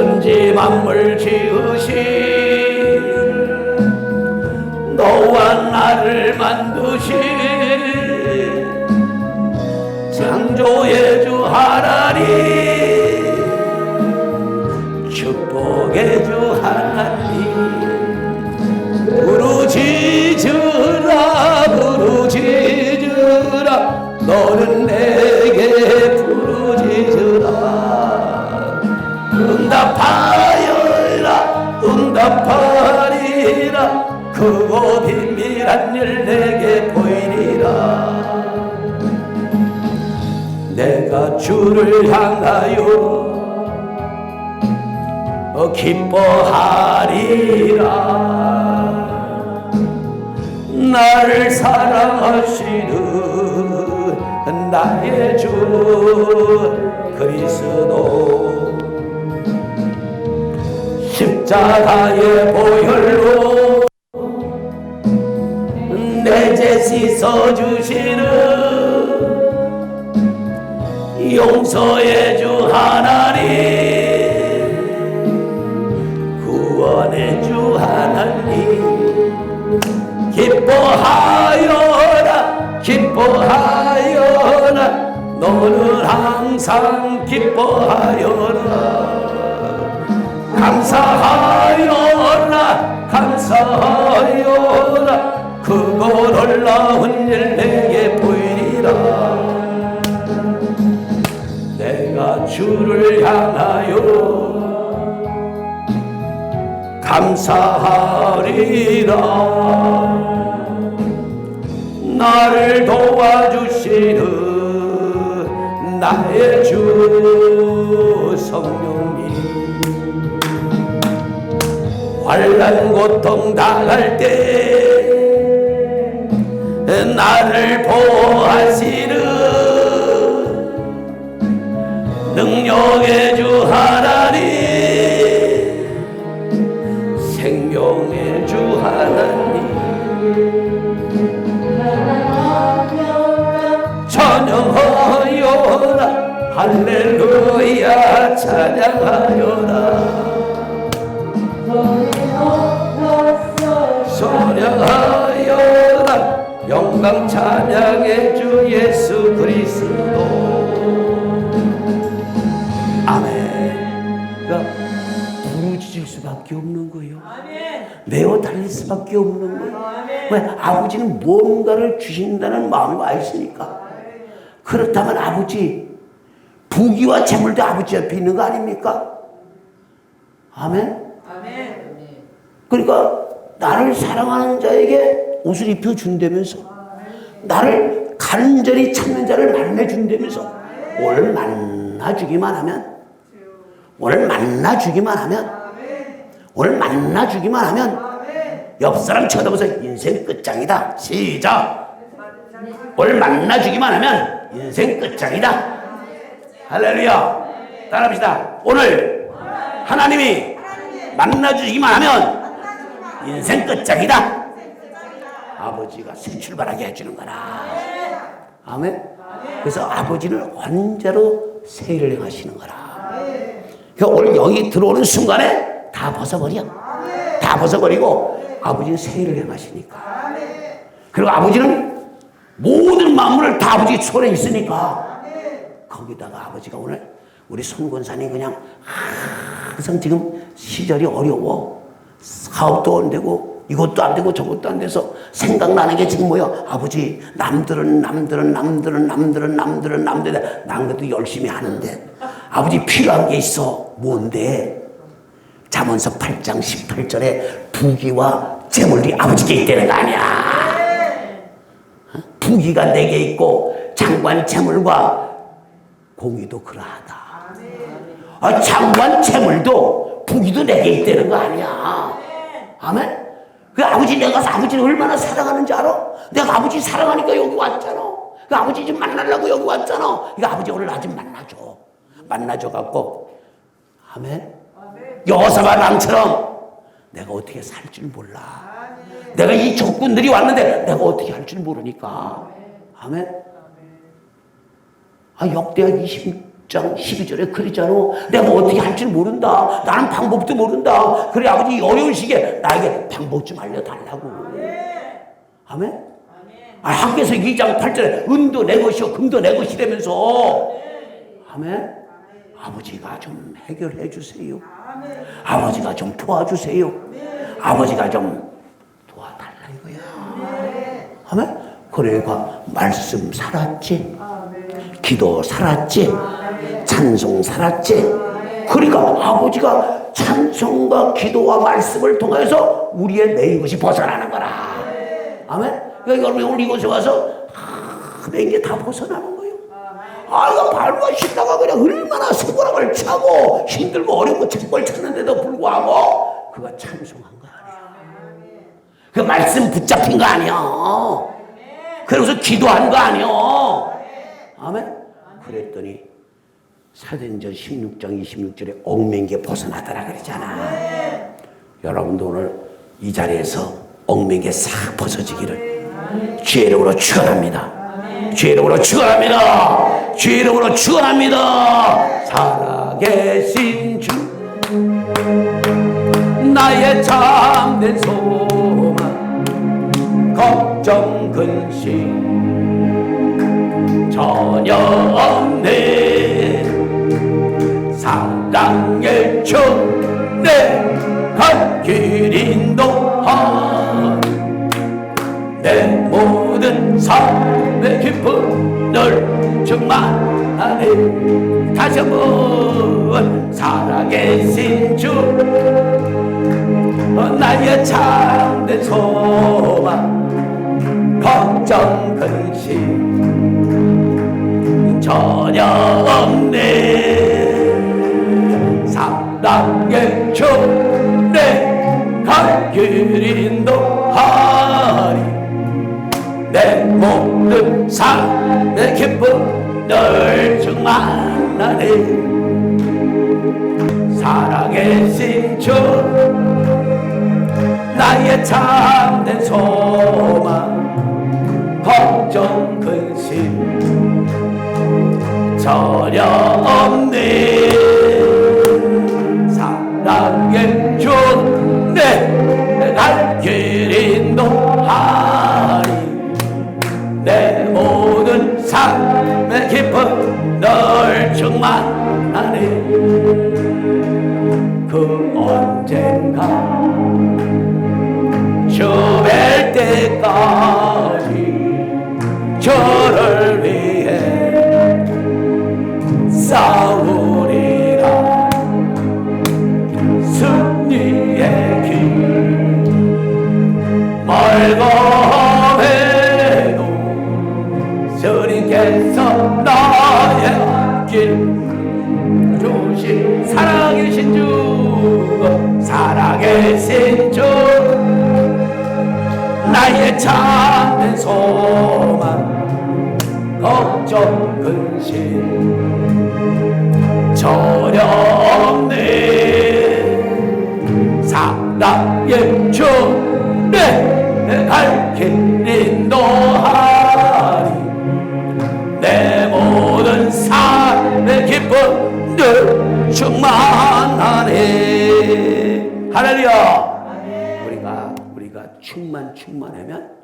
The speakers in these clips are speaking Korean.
천지 만물 지으신 너와 나를 만드신 창조의 주 하나님 축복의 주 하나님 부르짖으라 부르짖으라 너는 내게 부르짖으라 응답하여라 응답하리라. 크고 비밀한 일 내게 보이리라. 내가 주를 향하여 어, 기뻐하리라. 나를 사랑하시는 나의 주 그리스도 십자가의 보혈로 내 죄 씻어주시는 용서의 주 하나님 구원의 주 하나님 기뻐하여라 기뻐하여라. 너는 항상 기뻐하여라 감사하여라 감사하여라. 그거 놀라운 일 내게 보이리라. 내가 주를 향하여 감사하리라. 나를 도와주시는 나의 주 성령님 환란 고통 당할 때 나를 보호하시는 능력의 주 하나님 생명의 주 하나님. 찬양하여라 할렐루야 찬양하여라 영광 찬양의 주 예수 그리스도. 아멘. 그러니까 부르짖을 수밖에 없는 거예요? 매어 달릴 수밖에 없는 거예요? 왜 아버지는 뭔가를 주신다는 마음을 알으니까? 그렇다면 아버지 부귀와 재물도 아버지 옆에 있는 거 아닙니까? 아멘. 그러니까 나를 사랑하는 자에게 옷을 입혀 준다면서 나를 간절히 찾는 자를 만나 준다면서 오늘 만나 주기만 하면 오늘 만나 주기만 하면 오늘 만나 주기만 하면 옆 사람 쳐다보서 인생 끝장이다. 시작! 오늘 만나 주기만 하면 인생 끝장이다. 할렐루야! 따라합시다. 오늘 하나님이 만나 주기만 하면 인생 끝장이다. 아버지가 새 출발하게 해주는 거라. 아멘. 그래서 아버지는 언제로 세일을 행하시는 거라. 그러니까 오늘 여기 들어오는 순간에 다 벗어버려. 다 벗어버리고 아버지는 세일을 행하시니까. 그리고 아버지는 모든 만물을 다 아버지 손에 있으니까 거기다가 아버지가 오늘 우리 손권사님 그냥 항상 지금 시절이 어려워. 사업도 안 되고 이것도 안 되고 저것도 안 돼서 생각나는 게 지금 뭐야? 아버지 남들은 남들은 남들은 남들은 남들은 남들은 난 그래도 열심히 하는데 아버지 필요한 게 있어. 뭔데? 잠언서 8장 18절에 부귀와 재물이 아버지께 있다는 거 아니야. 어? 부귀가 내게 있고 장관 재물과 공의도 그러하다. 아, 장관 재물도 부귀도 내게 있다는 거 아니야. 아멘? 그 아버지 내가 아버지를 얼마나 사랑하는지 알아? 내가 아버지 사랑하니까 여기 왔잖아. 그 아버지 좀 만나려고 여기 왔잖아. 그 아버지 오늘 나 좀 만나줘. 만나줘 갖고. 아멘? 여호사가 남처럼 내가 어떻게 살 줄 몰라. 내가 이 적군들이 왔는데 내가 어떻게 할 줄 모르니까. 아멘? 아, 역대하 20 16장 12절에 그러잖아. 내가 뭐 어떻게 할 줄 모른다. 나는 방법도 모른다. 그래 아버지 이 어려운 시기에 나에게 방법 좀 알려달라고. 아멘? 아, 학교에서 2장 8절에 은도 내 것이요 금도 내 것이라면서 아멘? 아버지가 좀 해결해 주세요. 아버지가 좀 도와주세요. 아버지가 좀 도와달라 이거야. 아멘? 그러니까 말씀 살았지. 기도 살았지. 찬송 살았지. 그러니까 아버지가 찬송과 기도와 말씀을 통해서 우리의 내 이것이 벗어나는 거라. 아멘? 여러분 오늘 이곳에 와서 내게 다 벗어나는 거예요. 아, 이거 발과 신다가 그냥 얼마나 손가락을 차고 힘들고 거 책벌 찾는데도 불구하고 그가 찬송한 거 아니야. 그 말씀 붙잡힌 거 아니야. 그래서 기도한 거 아니야. 아멘? 그랬더니 사도행전 16장 26절에 엉맹기에 벗어나더라 그러잖아. 여러분도 오늘 이 자리에서 엉맹기에 싹 벗어지기를 주의 이름으로 축원합니다. 주의 이름으로 축원합니다. 주의 이름으로 축원합니다. 살아계신 주 나의 참된 소망 걱정 근심 전혀 없네 내갈길 인도하 내 모든 삶의 기쁨 널 충만하네 다시 한번 살아계신 주 어, 나의 참된 소망 걱정 근심 전혀 없네 사랑의 주내 갈 길 인도하리. 내 모든 삶의 기쁨 널 충만하네 살아계신 주 나의 참된 소망 걱정 근심 전혀 없네 참된 소망. 걱정 근심. 없네. 사랑의 주내 갈길 인도하리. 내 모든 삶의 기쁨 늘 충만하네. 할렐루야. 우리가 충만 충만하면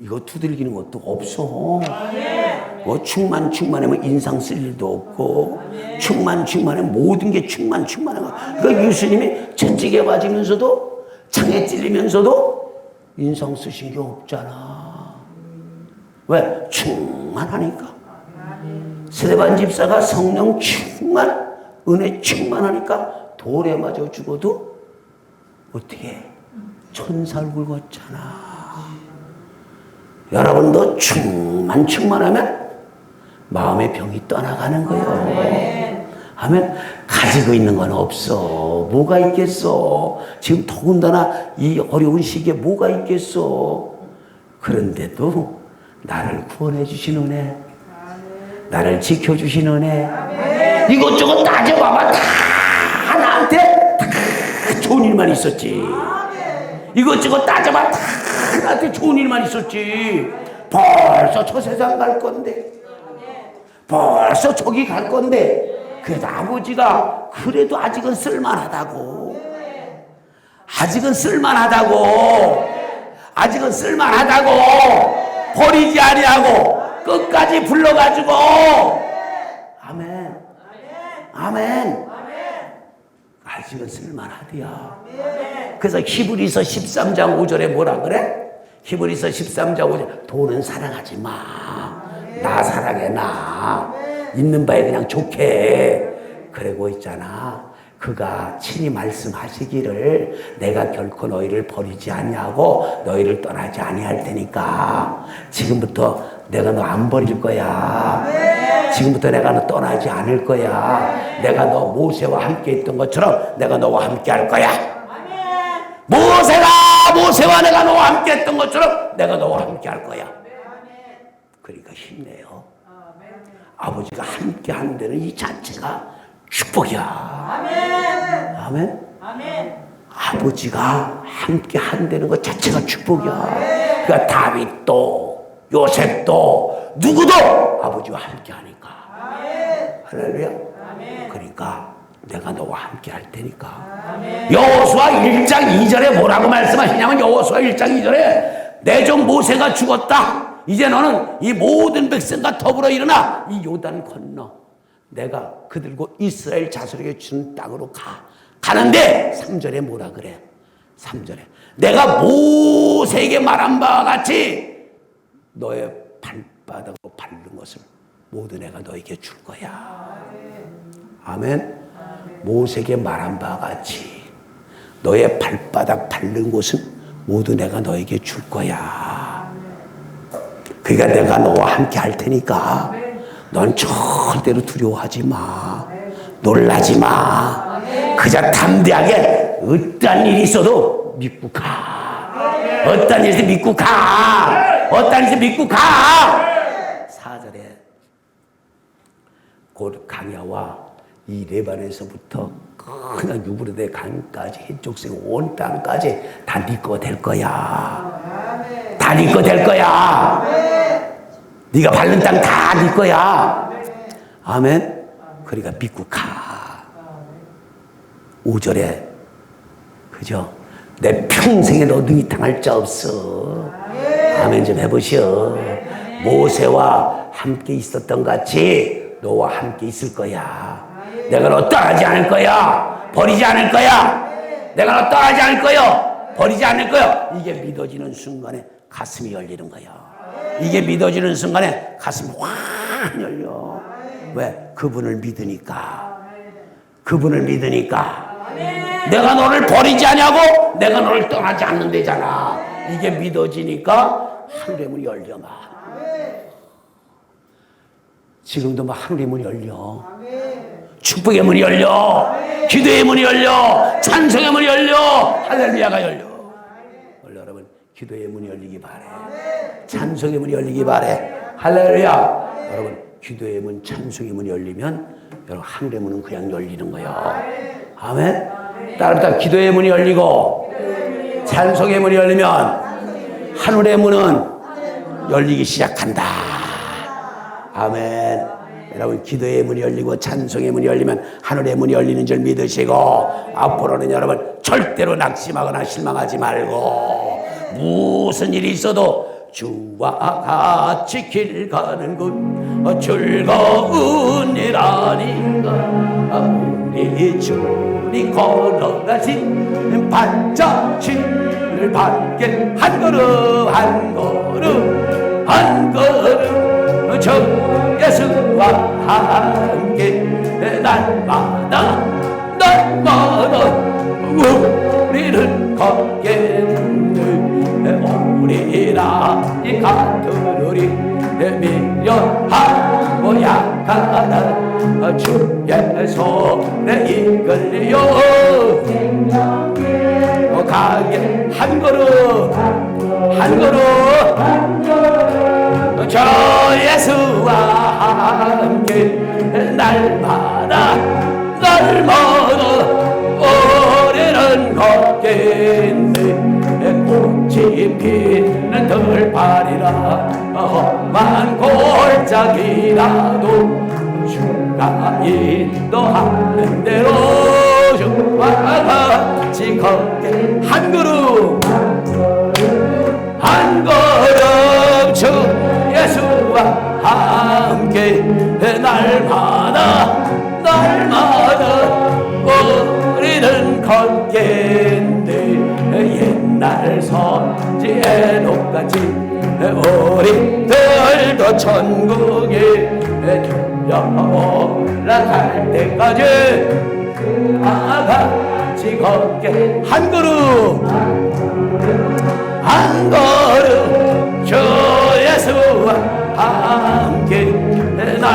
이거 두들기는 것도 없어. 뭐 충만 충만하면 인상 쓸 일도 없고 충만 충만하면 모든 게 충만 충만한 거. 그 예수님이 채찍에 맞으면서도 창에 찔리면서도 인상 쓰신 게 없잖아. 왜? 충만하니까. 세대반 집사가 성령 충만, 은혜 충만하니까 돌에 맞아 죽어도 어떻게 천사 얼굴 같잖아. 여러분도 충만 충만하면 마음의 병이 떠나가는 거예요. 하면 가지고 있는 건 없어. 뭐가 있겠어? 지금 더군다나 이 어려운 시기에 뭐가 있겠어? 그런데도 나를 구원해 주신 은혜, 나를 지켜 주신 은혜, 이것저것 따져봐봐 다 나한테 다 좋은 일만 있었지. 이것저것 따져봐 다 나한테 좋은 일만 있었지. 벌써 저 세상 갈 건데. 벌써 저기 갈 건데. 그래도 아버지가 그래도 아직은 쓸만하다고. 아직은 쓸만하다고. 아직은 쓸만하다고. 버리지 아니하고 끝까지 불러가지고. 아멘. 아멘. 아직은 쓸만하대야. 그래서 히브리서 13장 5절에 뭐라 그래? 히브리서 13장 5절 돈은 사랑하지 마. 나 사랑해 나. 있는 바에 그냥 좋게. 그러고 있잖아. 그가 친히 말씀하시기를 내가 결코 너희를 버리지 아니하고 너희를 떠나지 아니할 테니까 지금부터 내가 너 안 버릴 거야. 지금부터 내가 너 떠나지 않을 거야. 내가 너 모세와 함께 있던 것처럼 내가 너와 함께 할 거야. 모세가 모세와 내가 너와 함께 했던 것처럼 내가 너와 함께 할 거야. 그러니까 힘내요. 아버지가 함께 데는 이 자체가 축복이야. 아멘. 아버지가 함께 한다는 것 자체가 축복이야. 그러니까 다윗도 요셉도 누구도 아버지와 함께 하니까. 할렐루야. 그러니까 내가 너와 함께 할 테니까. 여호수아 1장 2절에 뭐라고 말씀하시냐면 여호수아 1장 2절에 내 종 모세가 죽었다. 이제 너는 이 모든 백성과 더불어 일어나 이 요단 건너 내가 그들과 이스라엘 자손에게 주는 땅으로 가. 가는데 3절에 뭐라 그래? 3절에 내가 모세에게 말한 바와 같이 너의 발바닥으로 밟는 것을 모두 내가 너에게 줄 거야. 아멘. 모세에게 말한 바와 같이 너의 발바닥 밟는 곳은 모두 내가 너에게 줄 거야. 그러니까 내가 너와 함께 할 테니까 넌 절대로 두려워하지 마. 놀라지 마. 그저 담대하게 어떠한 일이 있어도 믿고 가. 어떠한 있어도 믿고 가. 어떠한 있어도 믿고 가. 사절에 곧 강야와 이 레반에서부터 그냥 유브르데 강까지 해족생 온 땅까지 다 네 거 될 거야. 다 네 거 될 거야. 네가 밟는 땅 다 네 거야. 아멘. 그러니까 믿고 가. 5절에 그죠? 내 평생에 너 능히 당할 자 없어. 아멘 좀 해보시오. 모세와 함께 있었던 같이 너와 함께 있을 거야. 내가 너 떠나지 않을 거야. 버리지 않을 거야. 내가 너 떠나지 않을 거야. 버리지 않을 거야. 이게 믿어지는 순간에 가슴이 열리는 거야. 이게 믿어지는 순간에 가슴이 확 열려. 왜? 그분을 믿으니까. 그분을 믿으니까. 내가 너를 버리지 않냐고 내가 너를 떠나지 않는다잖아. 이게 믿어지니까 하늘의 문이 열려 막. 지금도 막 하늘의 문이 열려. 축복의 문이 열려. 기도의 문이 열려. 찬송의 문이 열려. 할렐루야가 열려. 원래 여러분 기도의 문이 열리기 바래. 찬송의 문이 열리기 바래. 할렐루야. 여러분 기도의 문, 찬송의 문이 열리면 여러분 하늘의 문은 그냥 열리는 거예요. 아멘. 따라 기도의 문이 열리고 찬송의 문이 열리면 하늘의 문은 열리기 시작한다. 아멘. 여러분 기도의 문이 열리고 찬송의 문이 열리면 하늘의 문이 열리는 줄 믿으시고 앞으로는 여러분 절대로 낙심하거나 실망하지 말고 무슨 일이 있어도 주와 같이 길 가는 것 즐거운 일 아닌가? 우리 주님 걸어가신 발자취를 밟게 한 걸음 한 걸음 한 걸음 저 예수와 함께 날마다 날마다 우리는 걷겠네. 우리라 이 가두리 미련하고 약하다. 주 예수 내 이끌려 가게 한 걸음 한 걸음 저 예수와 함께 날마다 날마다 우리는 걷겠네. 꽃이 피는 들판이라 험한 골짜기라도 주가 인도하는 대로 주와 같이 걷게. 한 걸음 날마다 날마다 우리는 걷겠네 옛날 선지의 녹같이 우리들도 천국에 올라갈 때까지 다 같이 걷게 한 걸음 한 걸음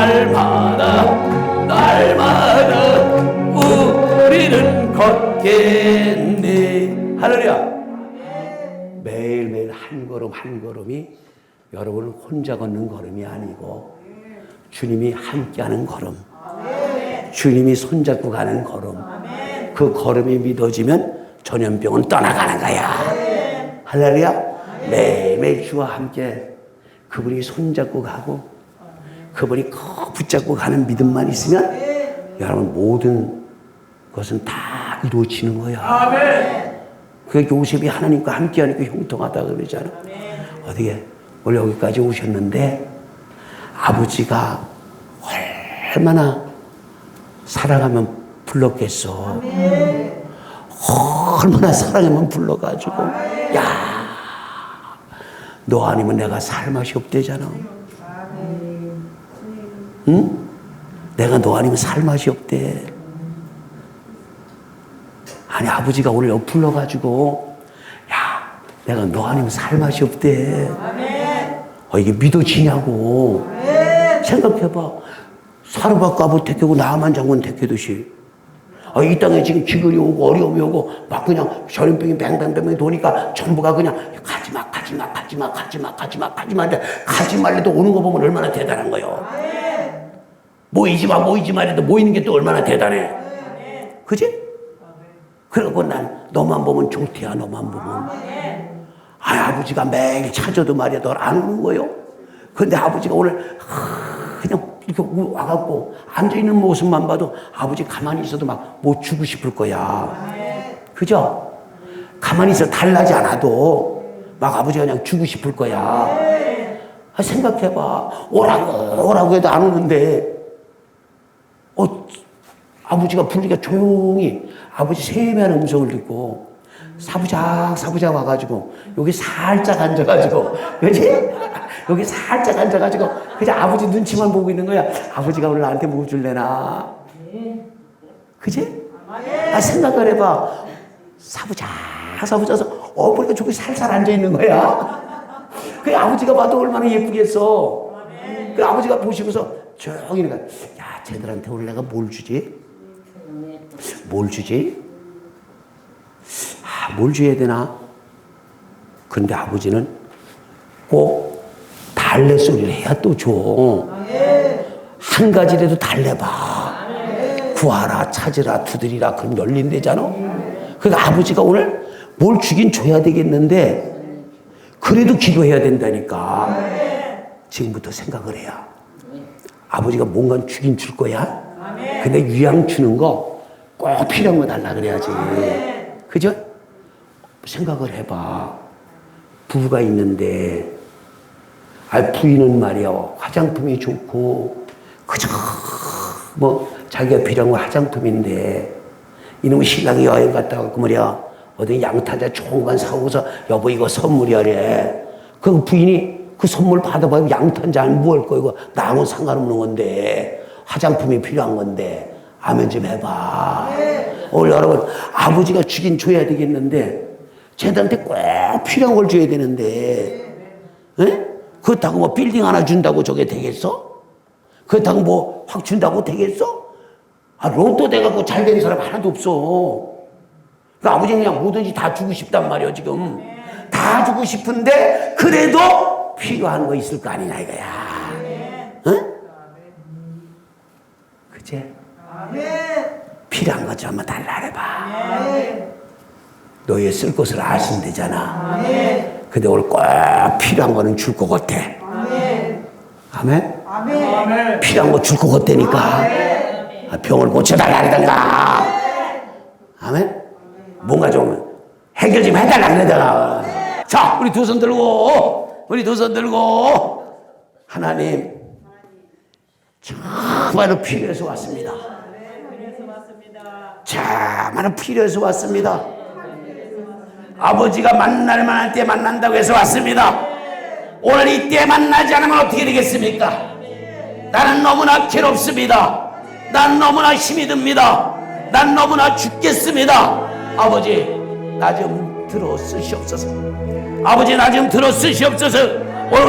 날마다 날마다 우리는 걷겠네. 할렐루야. 매일매일 한 걸음 한 걸음이 여러분 혼자 걷는 걸음이 아니고 주님이 함께하는 걸음 주님이 손잡고 가는 걸음 그 걸음이 믿어지면 전염병은 떠나가는 거야. 할렐루야. 매일매일 주와 함께 그분이 손잡고 가고 그분이 꼭 붙잡고 가는 믿음만 있으면 여러분 모든 것은 다 이루어지는 거야 그 요셉이 하나님과 함께하니까 형통하다 그러잖아 어떻게 원래 여기까지 오셨는데 아버지가 얼마나 사랑하면 불렀겠어. 얼마나 사랑하면 불러가지고. 야 너 아니면 내가 살 맛이 없대잖아. 응? 내가 너 아니면 살 맛이 없대. 아니 아버지가 오늘 여기 불러가지고 야 내가 너 아니면 살 맛이 없대. 어, 이게 믿어지냐고. 생각해봐. 사르밧 아버 택하고 나만 장군 택해듯이. 아, 이 땅에 지금 기근이 오고 어려움이 오고 막 그냥 전염병이 뱅뱅뱅뱅 도니까 전부가 그냥 가지마 가지마 가지마 가지마 가지마 가지마 가지 말래도 오는 거 보면 얼마나 대단한 거요. 모이지 마 모이지 말래도 모이는 게 또 얼마나 대단해. 그지? 그러고 난 너만 보면 좋대야 너만 보면. 아 아버지가 매일 찾아도 말이야 널안 오는 거요. 근데 아버지가 오늘 그냥 이렇게 와갖고 앉아있는 모습만 봐도 아버지 가만히 있어도 막 못 주고 싶을 거야. 그죠? 가만히 있어 달라지 않아도 막 아버지가 그냥 주고 싶을 거야. 아, 생각해봐. 오라고, 오라고 해도 안 오는데, 어, 아버지가 부르니까 조용히 아버지 세미한 음성을 듣고 사부작 사부작 와가지고 여기 살짝 앉아가지고 그지? 여기 살짝 앉아가지고 그냥 아버지 눈치만 보고 있는 거야. 아버지가 오늘 나한테 뭐 줄래나? 그지? 아 생각을 해봐. 사부작 사부작서 어 보니까 저기 살살 앉아 있는 거야. 그 아버지가 봐도 얼마나 예쁘겠어. 그 아버지가 보시고서 조용히 가. 야 쟤들한테 오늘 내가 뭘 주지 뭘 주지 아, 뭘 줘야 되나? 근데 아버지는 꼭 달래 소리를 해야 또 줘. 한 가지라도 달래봐. 구하라, 찾으라, 두드리라, 그럼 열린대잖아? 그러니까 아버지가 오늘 뭘 주긴 줘야 되겠는데, 그래도 기도해야 된다니까. 지금부터 생각을 해야. 아버지가 뭔가 주긴 줄 거야. 근데 유양 주는 거 꼭 필요한 거 달라 그래야지. 그죠? 생각을 해봐. 부부가 있는데, 아, 부인은 말이야, 화장품이 좋고, 그저, 뭐, 자기가 필요한 건 화장품인데, 이놈의 신랑이 여행 갔다 왔고 말이야, 어디 양타자 좋은 건 사오고서, 여보, 이거 선물이야래. 그 부인이 그 선물 받아봐요. 양탄자 안 무얼 거, 이거 나하고 상관없는 건데, 화장품이 필요한 건데, 아멘 좀 해봐. 오늘 여러분, 아버지가 주긴 줘야 되겠는데, 쟤들한테 꼭 필요한 걸 줘야 되는데, 에? 그렇다고 뭐 빌딩 하나 준다고 저게 되겠어? 그렇다고 뭐 확 준다고 되겠어? 아, 로또 돼갖고 잘 되는 사람 하나도 없어. 그 아버지는 그냥 뭐든지 다 주고 싶단 말이야, 지금. 다 주고 싶은데, 그래도 필요한 거 있을 거 아니냐, 이거야. 응? 그제? 필요한 것좀 한번 달라 해봐. 너의 쓸 것을 아신대잖아. 근데 오늘 꼭 필요한 거는 줄 것 같아. 아멘? 필요한 거 줄 것 같다니까. 아, 병을 고쳐달라 그러던가. 아멘? 뭔가 좀 해결 좀 해달라 그러다가. 자, 우리 두 손 들고, 우리 두 손 들고, 하나님, 정말로 필요해서 왔습니다. 정말로 필요해서 왔습니다. 아버지가 만날 만할 때 만난다고 해서 왔습니다. 오늘 이때 만나지 않으면 어떻게 되겠습니까? 나는 너무나 괴롭습니다. 난 너무나 힘이 듭니다. 난 너무나 죽겠습니다. 아버지, 나 좀 들어 쓰시옵소서. 아버지, 나 좀 들어 쓰시옵소서.